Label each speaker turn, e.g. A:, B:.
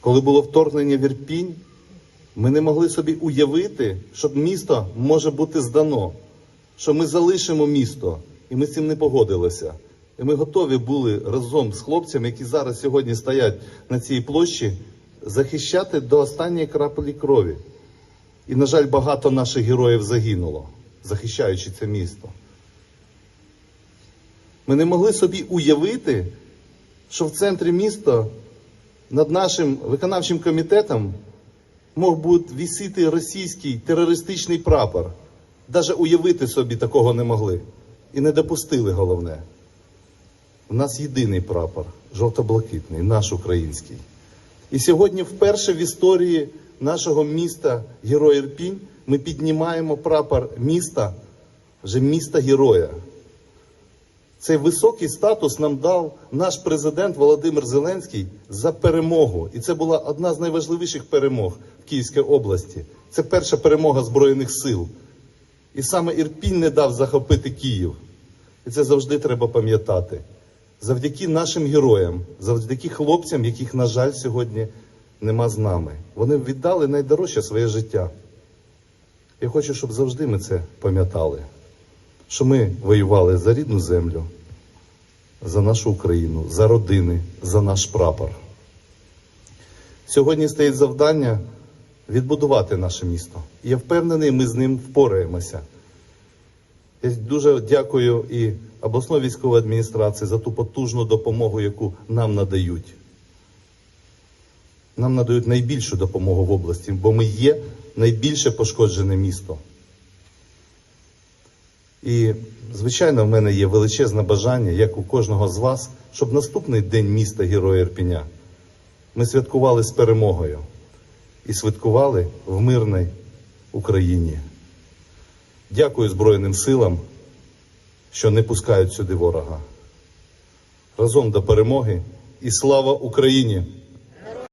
A: Коли було вторгнення в Ірпінь, ми не могли собі уявити, що місто може бути здано, що ми залишимо місто, і ми з цим не погодилися. І ми готові були разом з хлопцями, які зараз сьогодні стоять на цій площі, захищати до останньої краплі крові. І, на жаль, багато наших героїв загинуло, захищаючи це місто. Ми не могли собі уявити, що в центрі міста над нашим виконавчим комітетом мог бути вісити російський терористичний прапор. Даже уявити собі такого не могли. І не допустили головне. У нас єдиний прапор, жовто-блакитний, наш український. І сьогодні, вперше в історії нашого міста Герой Ірпінь, ми піднімаємо прапор міста, вже міста героя. Цей високий статус нам дав наш президент Володимир Зеленський за перемогу. І це була одна з найважливіших перемог в Київській області. Це перша перемога Збройних сил. І саме Ірпінь не дав захопити Київ. І це завжди треба пам'ятати. Завдяки нашим героям, завдяки хлопцям, яких, на жаль, сьогодні нема з нами. Вони віддали найдорожче своє життя. Я хочу, щоб завжди ми це пам'ятали що ми воювали за рідну землю, за нашу Україну, за родини, за наш прапор. Сьогодні стоїть завдання відбудувати наше місто. І я впевнений, ми з ним впораємося. Я дуже дякую і обласної військової адміністрації за ту потужну допомогу, яку нам надають. Нам надають найбільшу допомогу в області, бо ми є найбільше пошкоджене місто. І, звичайно, в мене є величезне бажання, як у кожного з вас, щоб наступний день міста Героя Ірпіня ми святкували з перемогою і святкували в мирній Україні. Дякую Збройним силам, що не пускають сюди ворога. Разом до перемоги і слава Україні!